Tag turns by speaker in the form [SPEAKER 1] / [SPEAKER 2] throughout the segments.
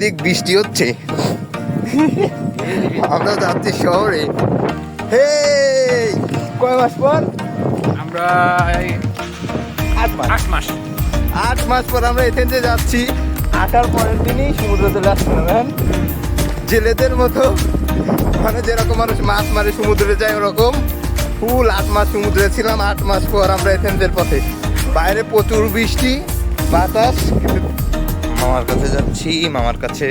[SPEAKER 1] চারিদিক বৃষ্টি হচ্ছে। আমরা যাচ্ছি শহরে। হে কয় মাস পর?
[SPEAKER 2] আমরা
[SPEAKER 1] আট মাস।
[SPEAKER 2] আট মাস।
[SPEAKER 1] আট মাস পর আমরা এথেন্সে যাচ্ছি। আসার পরের দিনই সমুদ্র চলে আসছে না ম্যান জেলেদের মতো। মানে যেরকম মানুষ মাছ মারে সমুদ্রে যায় ওরকম। ফুল আট মাস সমুদ্রে ছিলাম আট মাস পর আমরা এথেন্সের পথে। বাইরে প্রচুর বৃষ্টি বাতাস মামার কাছে যাচ্ছি, মামার কাছে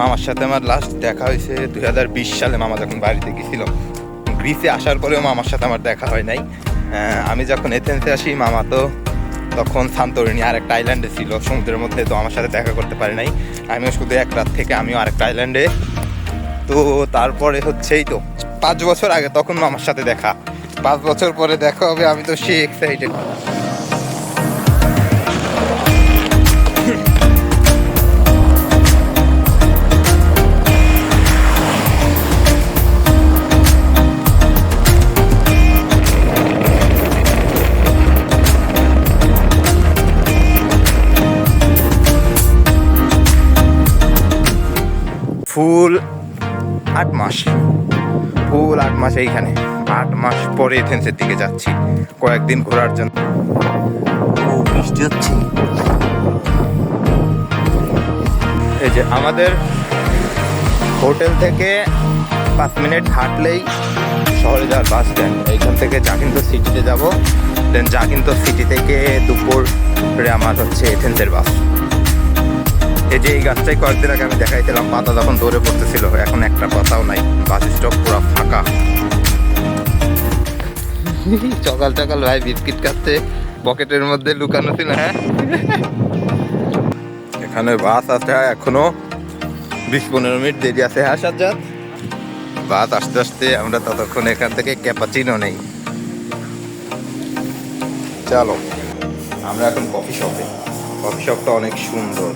[SPEAKER 1] মামার সাথে আমার লাস্ট দেখা হয়েছে দুই হাজার বিশ সালে, মামা যখন বাড়িতে গেছিল। গ্রিসে আসার পরেও মামার সাথে আমার দেখা হয় নাই। আমি যখন এথেন্সে আসি, মামা তো তখন সান্তরিনী আর একটা আইল্যান্ডে ছিল, সমুদ্রের মধ্যে তো আমার সাথে দেখা করতে পারি নাই। আমিও শুধু এক রাত থেকে আমিও আরেকটা আইল্যান্ডে তো তারপরে হচ্ছেই তো, পাঁচ বছর আগে তখন মামার সাথে দেখা। পাঁচ বছর পরে দেখা হবে, আমি তো সে এক্সাইটেড ফুল আট মাস। ফুল আট মাস এইখানে। আট মাস পরে এথেন্সের দিকে যাচ্ছি। কয়েকদিন ঘোরার জন্য। ও বৃষ্টি হচ্ছে। এই যে আমাদের হোটেল থেকে পাঁচ মিনিট হাঁটলেই শহরে যাওয়ার বাস স্ট্যান্ড এইখান থেকে জাকিন্তো সিটিতে যাব। দেন জাকিন্তো সিটি থেকে দুপুরে আমার হচ্ছে এথেন্সের বাস। এই যে এই গাছটাই কয়েকদিন আগে আমি দেখাইছিলাম পাতা যখন দৌড়ে পড়তেছিল এখন একটা পাতাও নাই বাস স্টপ পুরো ফাঁকা। সকাল সকাল ভাই বিস্কিট খাচ্ছে পকেটের মধ্যে লুকানো ছিল হ্যাঁ? এখানে বাস আছে এখনও বিশ পনেরো মিনিট দেরি আছে হ্যাঁ সাজ্জাদ? বাস আস্তে আস্তে আমরা ততক্ষণ এখান থেকে ক্যাপাচিনো নেই। চলো আমরা এখন কফি শপে। কফি শপটা অনেক সুন্দর।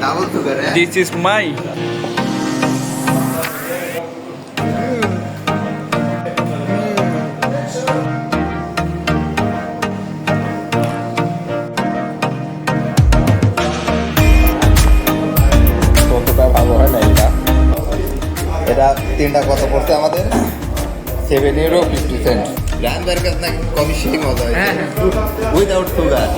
[SPEAKER 1] Double sugar
[SPEAKER 2] this is my
[SPEAKER 1] ততটা ভালো হয় না এটা? এটা তিনটা কত পড়ছে আমাদের? সেভেন ইউরো ফিফটি সেন্ট না কফি সেই মজা হয়।
[SPEAKER 2] হ্যাঁ,
[SPEAKER 1] উইদাউট সুগার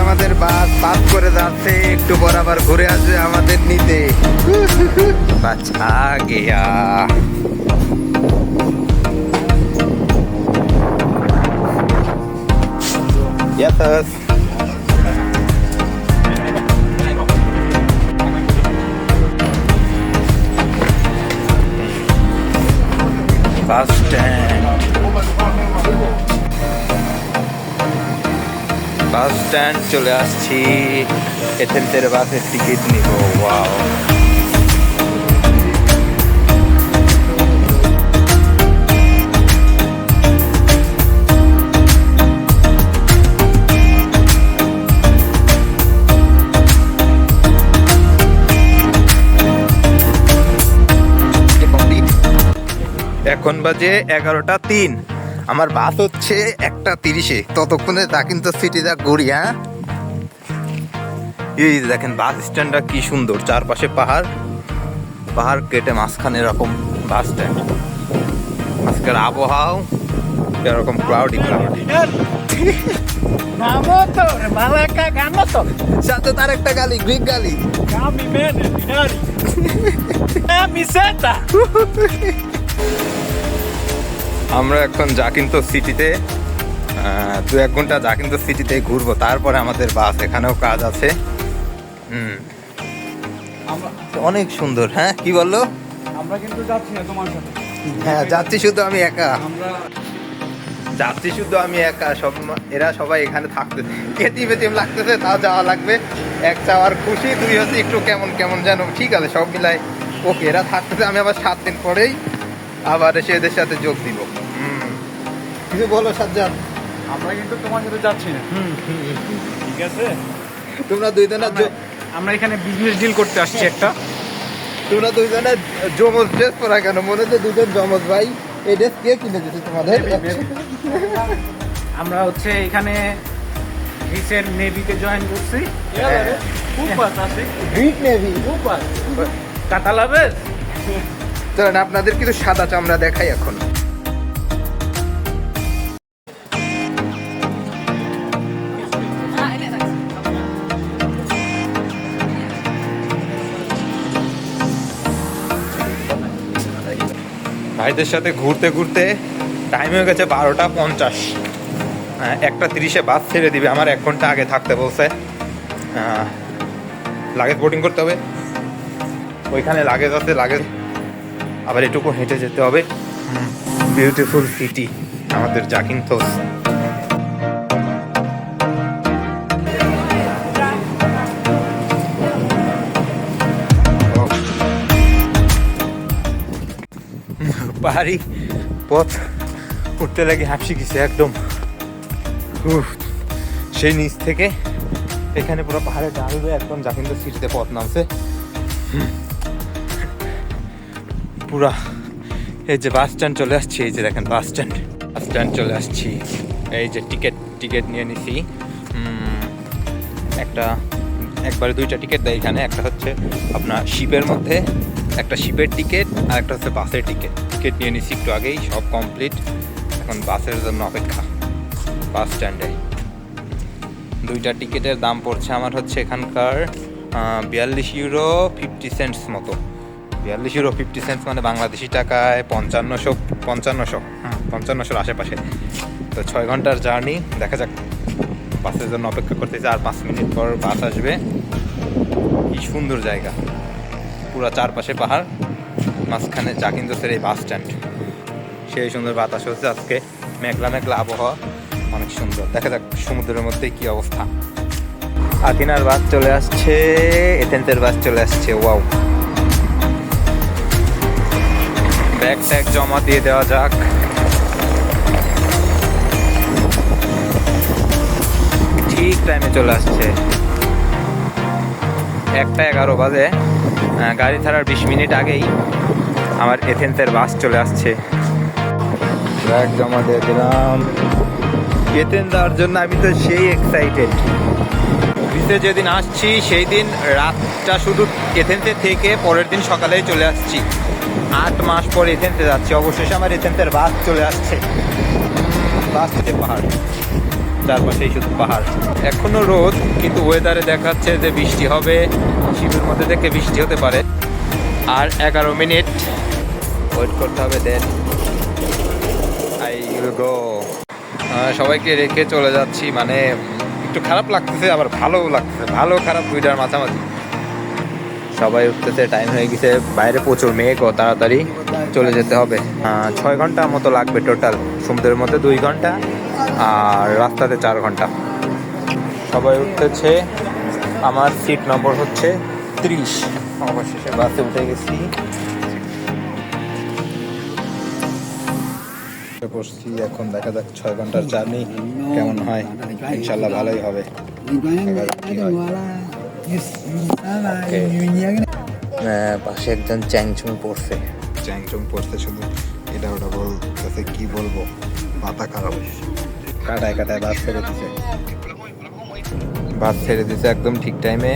[SPEAKER 1] আমাদের বাস পাস করে যাচ্ছে একটু বরাবর আবার ঘুরে আসবে আমাদের নিতে। বাচ্চা গেয়া Yes, bus stand bus stand চলে আসছি। এথেন্সের বাসের টিকিট নিব। ওয়াও এখন বাজে এগারোটা তিন। আমার বাস হচ্ছে একটা তিরিশে। ততক্ষণে তা কিন্তু সিটি যা ঘুরি হ্যাঁ? এই দেখেন বাস স্ট্যান্ডটা কি সুন্দর। চারপাশে পাহাড়। পাহাড় কেটে মাঝখানে এরকম বাস স্ট্যান্ড আজকের আবহাওয়া। এরকম ক্লাউডি ক্লাউডি. সাথে তার একটা গালি গ্রিক গালি। আমরা এখন জাকিন্তো সিটিতে দু এক ঘণ্টা জাকিন্তো সিটিতে ঘুরবো। তারপরে আমাদের বাস এখানেও কাজ আছে। হুম। অনেক সুন্দর হ্যাঁ? কি বলল?
[SPEAKER 2] আমরা কিন্তু যাচ্ছি না তোমার সাথে।
[SPEAKER 1] হ্যাঁ যাচ্ছি শুধু আমি একা।
[SPEAKER 2] আমরা
[SPEAKER 1] যাচ্ছি শুধু আমি একা সব এরা সবাই এখানে থাকতে কেতিম বেতিম লাগতেছে তাও যাওয়া লাগবে। এক চাওয়ার খুশি দুই হচ্ছে একটু কেমন কেমন যেন। ঠিক আছে সব মিলাই ওকে এরা থাকতেছে আমি আবার সাত দিন পরেই। আবার এসে এদের সাথে যোগ দিব। হুম। কিছু বলো সাজ্জাদ?
[SPEAKER 2] আমরা কিন্তু তোমার সাথে যাচ্ছি না। ঠিক আছে?
[SPEAKER 1] তোমরা দুইজনের
[SPEAKER 2] আমরা- আমরা এখানে বিজনেস ডিল করতে আসছি একটা।
[SPEAKER 1] তোমরা দুইজনে জমজ ড্রেস পরা কেন? মনে হচ্ছে দুজন জমজ ভাই এই ড্রেস কে কিনে দিতে তোমাদের?
[SPEAKER 3] আমরা হচ্ছে এখানে গ্রিসের নেভিতে জয়েন করছি।
[SPEAKER 2] খুব বাস আছে।
[SPEAKER 1] গ্রিক নেভি
[SPEAKER 3] কাতালাবের
[SPEAKER 1] চলেন আপনাদের কিন্তু সাদা চামড়া দেখাই এখন। ভাইদের সাথে ঘুরতে ঘুরতে টাইম হয়ে গেছে বারোটা পঞ্চাশ। একটা তিরিশে বাস ছেড়ে দিবে, আমার এক ঘণ্টা আগে থাকতে বলছে। লাগেজ বোর্ডিং করতে হবে। ওইখানে লাগেজ আছে লাগেজ আবার এটুকু হেঁটে যেতে হবে। বিউটিফুল সিটি আমাদের জাকিন্থোস পাহাড়ি পথ উঠতে লাগে হাঁপসি গেছে একদম। সেই নিচ থেকে এখানে পুরো পাহাড়ে ডালবে একদম জাকিন্দ সিটিতে পথ নামছে। পুরা এই যে বাস স্ট্যান্ড চলে আসছি, এই যে দেখেন বাস স্ট্যান্ড। বাস স্ট্যান্ড চলে আসছি। এই যে টিকিট টিকিট নিয়ে নিছি। একটা, একবারে দুইটা টিকিট দেয় এখানে। একটা হচ্ছে আপনার শিপের মধ্যে, একটা শিপের টিকিট, আর একটা হচ্ছে বাসের টিকিট। টিকিট নিয়ে নিছি একটু আগেই, সব কমপ্লিট। এখন বাসের জন্য অপেক্ষা, বাস স্ট্যান্ডে। দুইটা টিকিটের দাম পড়ছে আমার হচ্ছে এখানকার বিয়াল্লিশ ইউরো ফিফটি সেন্টস মতো। বিয়াল্লিশ ইউরো ফিফটি সেন্স মানে বাংলাদেশি টাকায় পঞ্চান্নশো পঞ্চান্নশো হ্যাঁ পঞ্চান্নশোর আশেপাশে। তো ছয় ঘণ্টার জার্নি, দেখা যাক। বাসের জন্য অপেক্ষা করতেছি, আর পাঁচ মিনিট পর বাস আসবে। কি সুন্দর জায়গা। পুরো চারপাশে পাহাড়, মাঝখানে জাকিন্দোসের এই বাস স্ট্যান্ড। সেই সুন্দর বাতাস হচ্ছে আজকে। মেঘলা মেঘলা আবহাওয়া, অনেক সুন্দর। দেখা যাক সমুদ্রের মধ্যে কি অবস্থা। আথিনার বাস চলে আসছে, এথেন্সের বাস চলে আসছে, ওয়াও। ব্যাগ ট্যাগ জমা দিয়ে দেওয়া যাক। ঠিক টাইমে চলে আসছে। একটা এগারো বাজে। গাড়ি ছাড়ার বিশ মিনিট আগেই আমার এথেন্সের বাস চলে আসছে। ব্যাগ জমা দিয়ে দিলাম। এথেন্স যাওয়ার জন্য আমি তো সেই এক্সাইটেড গ্রিসে যেদিন আসছি সেই দিন রাতটা শুধু এথেন্সে থেকে পরের দিন সকালেই চলে আসছি। আট মাস পর এথেন্সে যাচ্ছি। অবশেষে আমার এথেন্সের বাস চলে আসছে। বাস থেকে পাহাড়। চারপাশেই শুধু পাহাড়। এখনও রোদ, কিন্তু ওয়েদারে দেখাচ্ছে যে বৃষ্টি হবে। শীতের মধ্যে থেকে বৃষ্টি হতে পারে। আর এগারো মিনিট। ওয়েট করতে হবে দেন সবাইকে রেখে চলে যাচ্ছি। মানে একটু খারাপ লাগতেছে, আবার ভালো লাগতেছে। ভালো খারাপ দুইটার মাঝামাঝি। সবাই উঠতেছে টাইম হয়ে গেছে। বাইরে প্রচুর মেঘ ও তাড়াতাড়ি চলে যেতে হবে। ছয় ঘণ্টা মতো লাগবে টোটাল সমুদ্রের মধ্যে দুই ঘণ্টা আর রাস্তাতে চার ঘণ্টা। সবাই উঠতেছে। আমার সিট নম্বর হচ্ছে ত্রিশ। অবশেষে বাসে উঠে গেছি। বসছি এখন দেখা যাক ছয় ঘণ্টার জার্নি কেমন হয়। ইনশাল্লাহ ভালোই হবে। পাশে একজন চ্যাংচুং পড়ছে। চ্যাংচুং পড়ছে শুধু। এটা ওটা বলতেছে কি বলব? মাথা খারাপ। কাটায় কাটায় বাস ছেড়ে দিছে। বাস ছেড়ে দিছে একদম ঠিক টাইমে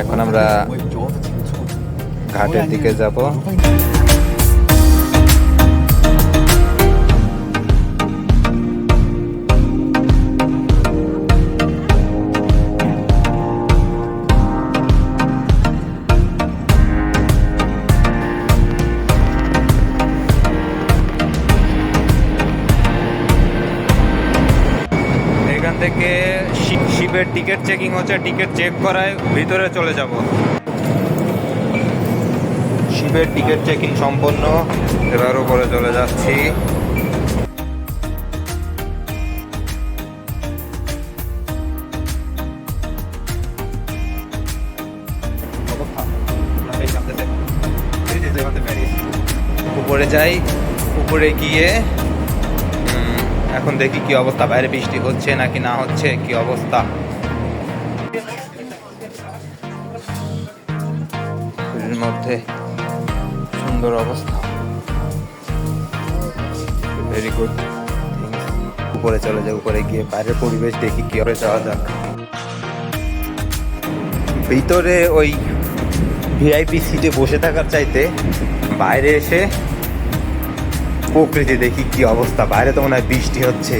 [SPEAKER 1] এখন আমরা ঘাটের দিকে যাব। থেকে শিপের টিকিট চেকিং হচ্ছে টিকিট চেক করায় ভিতরে চলে যাব শিপের টিকিট চেকিং সম্পন্ন এবার উপরে চলে যাচ্ছি উপরে যাই উপরে গিয়ে এখন দেখি কি অবস্থা, বাইরে বৃষ্টি হচ্ছে নাকি না হচ্ছে, কি অবস্থা? মধ্যে সুন্দর অবস্থা। ভেরি গুড উপরে চলে যায় উপরে গিয়ে বাইরের পরিবেশ দেখি কি করে যাওয়া যাক। ভিতরে ওই ভিআইপি সিটে বসে থাকার চাইতে বাইরে এসে প্রকৃতি দেখি কি অবস্থা। বাইরে তো মনে হয় বৃষ্টি হচ্ছে।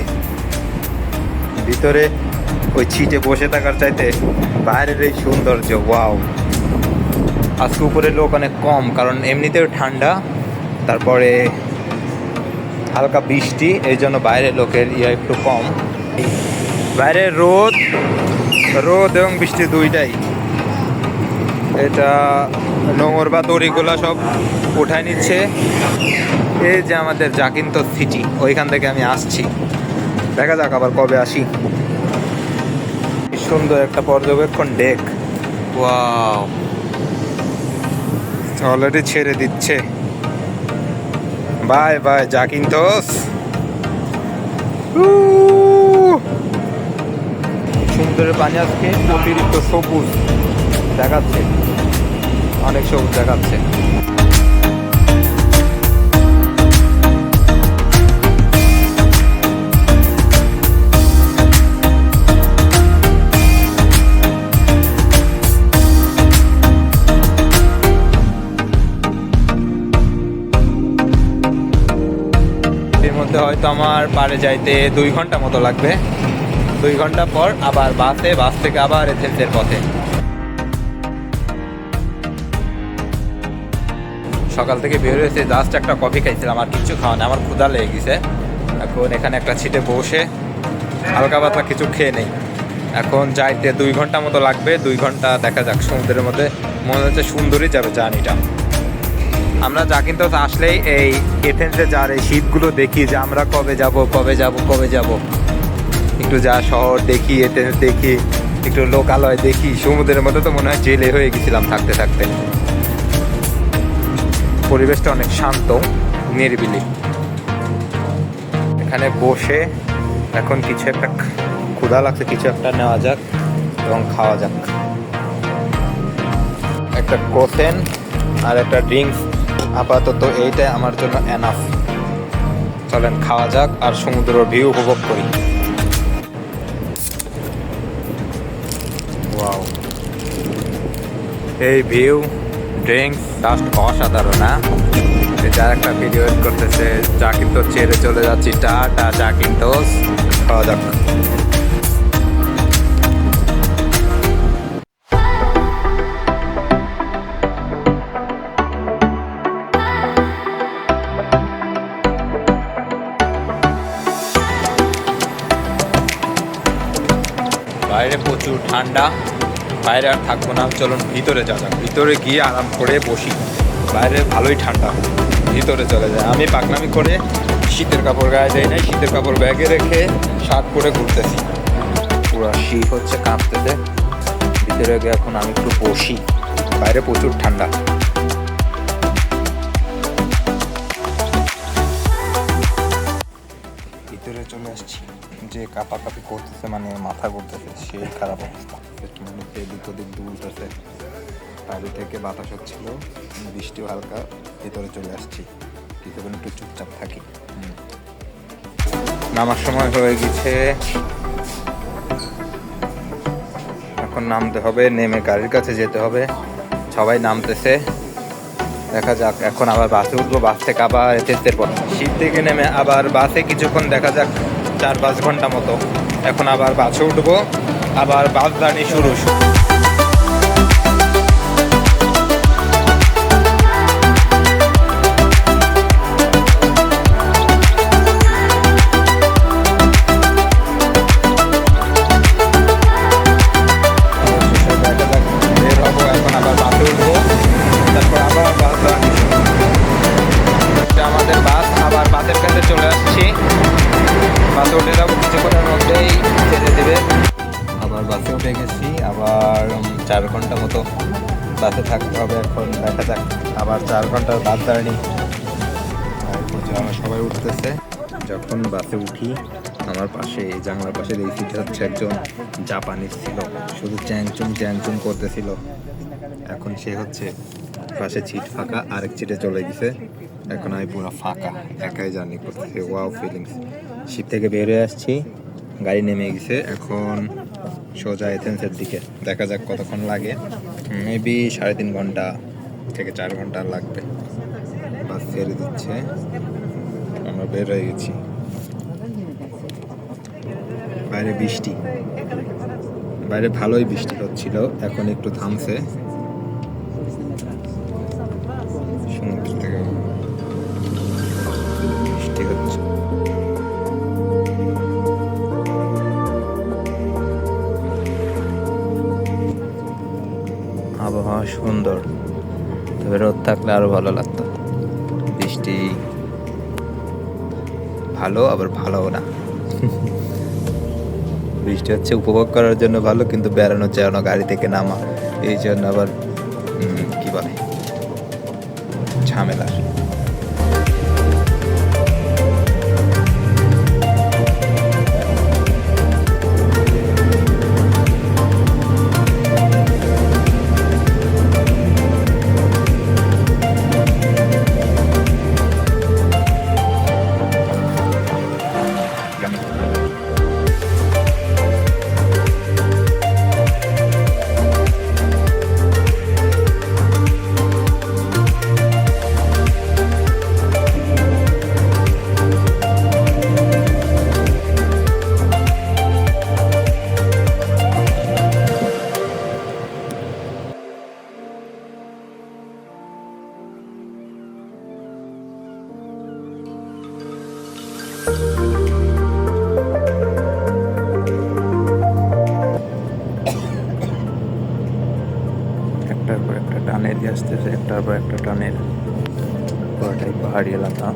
[SPEAKER 1] ভিতরে ওই ছিটে বসে থাকার চাইতে বাইরের এই সৌন্দর্য, ওয়াও। আজকে উপরে লোক অনেক কম, কারণ এমনিতেও ঠান্ডা, তারপরে হালকা বৃষ্টি, এই জন্য বাইরের লোকের ইয়া একটু কম। বাইরে রোদ রোদ এবং বৃষ্টি দুইটাই। এটা নোংর বা দড়িগুলো সব উঠায় নিচ্ছে। এই যে আমাদের জাকিন্ত সিটি ওইখান থেকে আমি আসছি। দেখা যাক আবার কবে আসি। সুন্দর একটা পর্যবেক্ষণ ডেক ওয়াও অলরেডি ছেড়ে দিচ্ছে। বাই বাই জাকিন্তোস সমুদ্রের পানি আজকে অতিরিক্ত সবুজ। দেখাচ্ছে। অনেক সবুজ দেখাচ্ছে। মধ্যে হয়তো আমার পারে যাইতে দুই ঘণ্টা মতো লাগবে। দুই ঘণ্টা পর আবার বাসে, বাস থেকে আবার এথেন্সের পথে। সকাল থেকে বের হয়েছে জাস্ট একটা কফি খাইছিলাম, আর কিছু খাওয়া আমার ক্ষুধা লেগে গেছে। এখন এখানে একটা ছিটে বসে হালকা পাতলা কিছু খেয়ে নেই। এখন যাইতে দুই ঘণ্টা মতো লাগবে, দুই ঘণ্টা দেখা যাক সমুদ্রের মধ্যে মনে হচ্ছে সুন্দরই যাবে জার্নিটা। আমরা যা কিন্তু আসলেই এই এথেন্সে যার এই শীতগুলো দেখি যে আমরা কবে যাব কবে যাব কবে যাব। একটু যা শহর দেখি এথেন্স দেখি, একটু লোকালয় দেখি, সমুদ্রের মধ্যে তো মনে হয় জেলে হয়ে গেছিলাম থাকতে থাকতে। পরিবেশটা অনেক শান্ত, নিরিবিলি। এখানে বসে এখন কিছু একটা ক্ষুধা লাগছে, কিছু একটা নেওয়া যাক এবং খাওয়া যাক। একটা কোসেন আর একটা ড্রিঙ্কস, আপাতত এইটাই আমার জন্য এনাফ চলেন, খাওয়া যাক আর সমুদ্রের ভিউ উপভোগ করি। এই ভিউ ড্রিঙ্কস জাস্ট অসাধারণ না যার একটা ভিডিও এড করতেছে যা কিন্তু ছেড়ে চলে যাচ্ছি, টাটা যা কিন্তু খাওয়া যাক। বাইরে প্রচুর ঠান্ডা। বাইরে আর থাকব না, চলুন ভিতরে যা যাক। ভিতরে গিয়ে আরাম করে বসি। বাইরে ভালোই ঠান্ডা ভিতরে চলে যায় আমি পাকনামি করে শীতের কাপড় গায়ে যাই নাই, শীতের কাপড় ব্যাগে রেখে শার্ট পরে ঘুরতেছি। পুরো শীত হচ্ছে কাঁপতেছে ভিতরে গিয়ে এখন আমি একটু বসি। বাইরে প্রচুর ঠান্ডা। ভিতরে চলে আসছি। যে কাপাকাপি করতেছে মানে মাথা করতেছে সেই খারাপ অবস্থা। একটু এদিক ওদিক দুলতেছে বাইরে থেকে বাতাস হচ্ছিল, বৃষ্টিও হালকা, ভিতরে চলে আসছি। কিছুক্ষণ একটু চুপচাপ থাকি। নামার সময় হয়ে গেছে। এখন নামতে হবে, নেমে গাড়ির কাছে যেতে হবে। সবাই নামতেছে। দেখা যাক, এখন আবার বাসে উঠবো, বাস থেকে আবার এথেন্সের পর। শীত থেকে নেমে আবার বাসে কিছুক্ষণ দেখা যাক, চার পাঁচ ঘণ্টা মতো। এখন আবার বাসে উঠবো। আবার বাগদানি শুরু। বাসে থাকতে হবে এখন, দেখা যাক, আবার চার ঘণ্টার বাস আমরা সবাই উঠতেছে। যখন বাসে উঠি, আমার পাশে, এই জানলার পাশে সিটে হচ্ছে একজন জাপানিজ ছিল। শুধু চ্যাংচুং চ্যাংচুং করতেছিল। এখন সে হচ্ছে পাশে সিট ফাঁকা, আরেক সিটে চলে গেছে। এখন আমি পুরো ফাঁকা, একাই জার্নি করতেছি। ওয়াও ফিলিংস শিপ থেকে বের হয়ে আসছি, গাড়ি নেমে গেছে। এখন সোজা এথেন্সের দিকে। দেখা যাক কতক্ষণ লাগে। মেবি সাড়ে তিন ঘণ্টা থেকে চার ঘণ্টা লাগবে। বাস ছেড়ে দিচ্ছে। আমরা বের হয়ে গেছি। বাইরে বৃষ্টি। বাইরে ভালোই বৃষ্টি হচ্ছিল, এখন একটু থামছে। থাকলে আরও ভালো লাগতো। বৃষ্টি ভালো, আবার ভালোও না। বৃষ্টি হচ্ছে উপভোগ করার জন্য ভালো, কিন্তু বেড়ানোর জন্য গাড়ি থেকে নামা, এই জন্য আবার একটা টানের দিয়ে আসতেছে একটার পর একটা টানের পুরোটাই পাহাড়ি এলাকা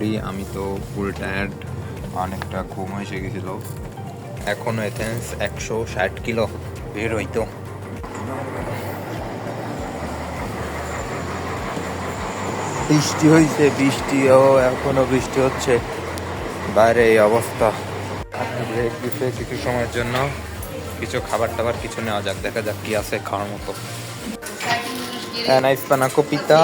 [SPEAKER 1] ঘুরি আমি তো ফুল টায়ার্ড অনেকটা ঘুম এসে গেছিল। এখনও এথেন্স একশো ষাট কিলো বের হইতো। বৃষ্টি হয়েছে বৃষ্টিও, এখনও বৃষ্টি হচ্ছে। বাইরে এই অবস্থা। ব্রেক দিতে কিছু সময়ের জন্য। কিছু খাবার টাবার কিছু নেওয়া যাক, দেখা যাক কি আছে খাওয়ার মতো। And I spana copita.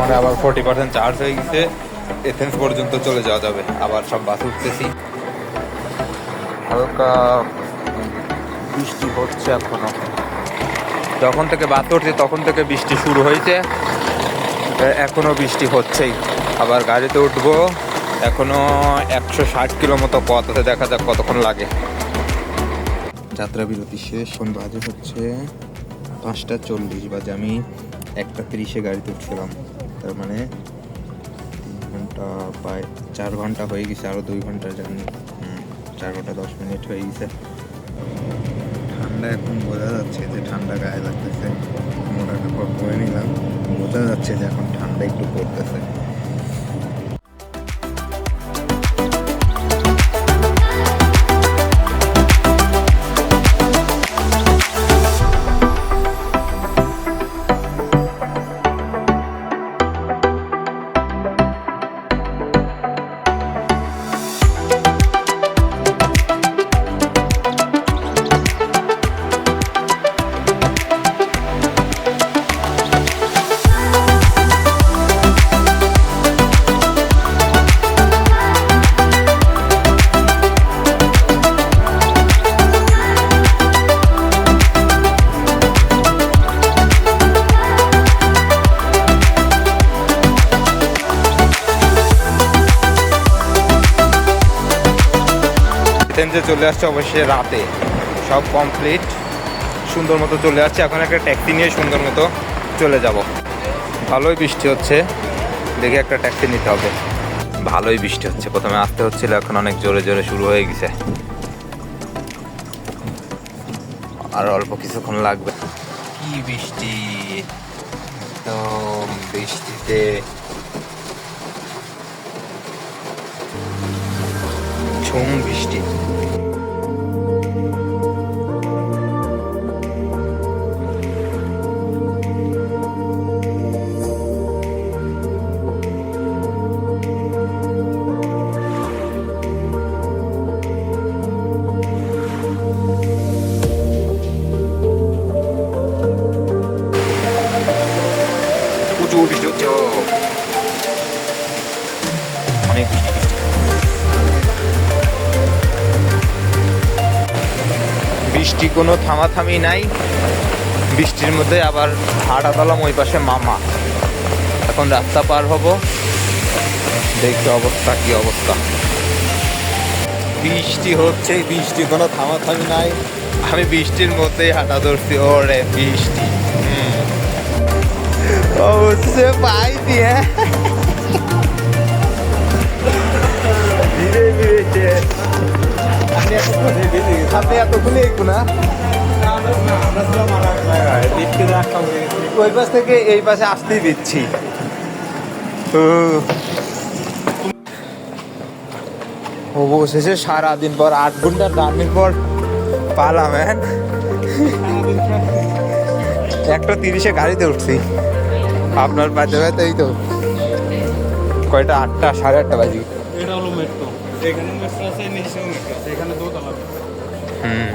[SPEAKER 1] ফোনে আবার ফোর্টি পার্সেন্ট চার্জ হয়ে গেছে। এথেন্স পর্যন্ত চলে যাওয়া যাবে। আবার সব বাস উঠতেছি। হালকা বৃষ্টি হচ্ছে এখনও। যখন থেকে বাস উঠছে, তখন থেকে বৃষ্টি শুরু হয়েছে। এ- এখনও বৃষ্টি হচ্ছেই। আবার গাড়িতে উঠবো। এখনও একশো ষাট কিলো মতো পথ আছে। দেখা যাক কতক্ষণ লাগে। যাত্রা বিরতি শেষ। কোন বাজে হচ্ছে। পাঁচটা চল্লিশ বাজে। আমি একটা তিরিশে গাড়িতে উঠছিলাম। তার মানে তিন ঘণ্টা প্রায় চার ঘণ্টা হয়ে গেছে আরও দুই ঘণ্টা জার্নি চার ঘণ্টা দশ মিনিট হয়ে গেছে। ঠান্ডা এখন বোঝা যাচ্ছে যে ঠান্ডা গায়ে লাগতেছে। মোটা কাপড় পরে নিলাম। বোঝা যাচ্ছে যে এখন ঠান্ডা একটু পড়তেছে। এথেন্সে চলে আসছে অবশ্যই রাতে। সব কমপ্লিট সুন্দর মতো চলে আসছে। এখন একটা ট্যাক্সি নিয়ে সুন্দর মতো চলে যাব। ভালোই বৃষ্টি হচ্ছে। দেখে একটা ট্যাক্সি নিতে হবে। ভালোই বৃষ্টি হচ্ছে। প্রথমে আসতে হচ্ছিল, এখন অনেক জোরে জোরে শুরু হয়ে গেছে। আর অল্প কিছুক্ষণ লাগবে। কি বৃষ্টি? একদম বৃষ্টিতে। ঝুম বৃষ্টি। কোনো থামাথামি নাই। বৃষ্টির মধ্যে আবার হাঁটা তলাম ওই পাশে মামা। এখন রাস্তা পার হব। দেখি অবস্থা, কি অবস্থা। বৃষ্টি হচ্ছে, বৃষ্টি, কোনো থামাথামি নাই। আমি বৃষ্টির মধ্যেই হাঁটা ধরছি, ওরে বৃষ্টি। অবশ্যই পাইছি হ্যাঁ। আপনি একটু না? ওই পাশ থেকে এই পাশে আসতেই দিচ্ছি। অবশেষে সারাদিন পর, আট ঘণ্টার রান্নির পর পালাম একটা তিরিশে গাড়িতে উঠছি। আপনার পাতে পাতে তো। কয়টা? আটটা, সাড়ে আটটা বাজি।
[SPEAKER 2] এটা হলো মেট্রো এখানে মেট্রো আছে মেট্রো এখানে দোতলা
[SPEAKER 1] হুম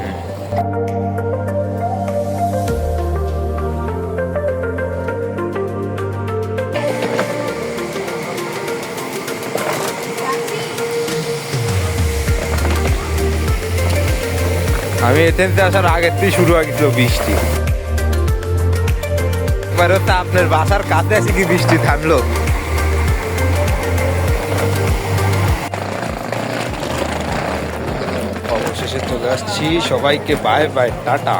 [SPEAKER 1] আমি এতেন্সে আসার আগের থেকে শুরু হয়ে গেছিল বৃষ্টি। এবার হচ্ছে আপনার বাসার কাছে আছে কি বৃষ্টি থামলো। আসছি। সবাইকে বাই বাই টাটা।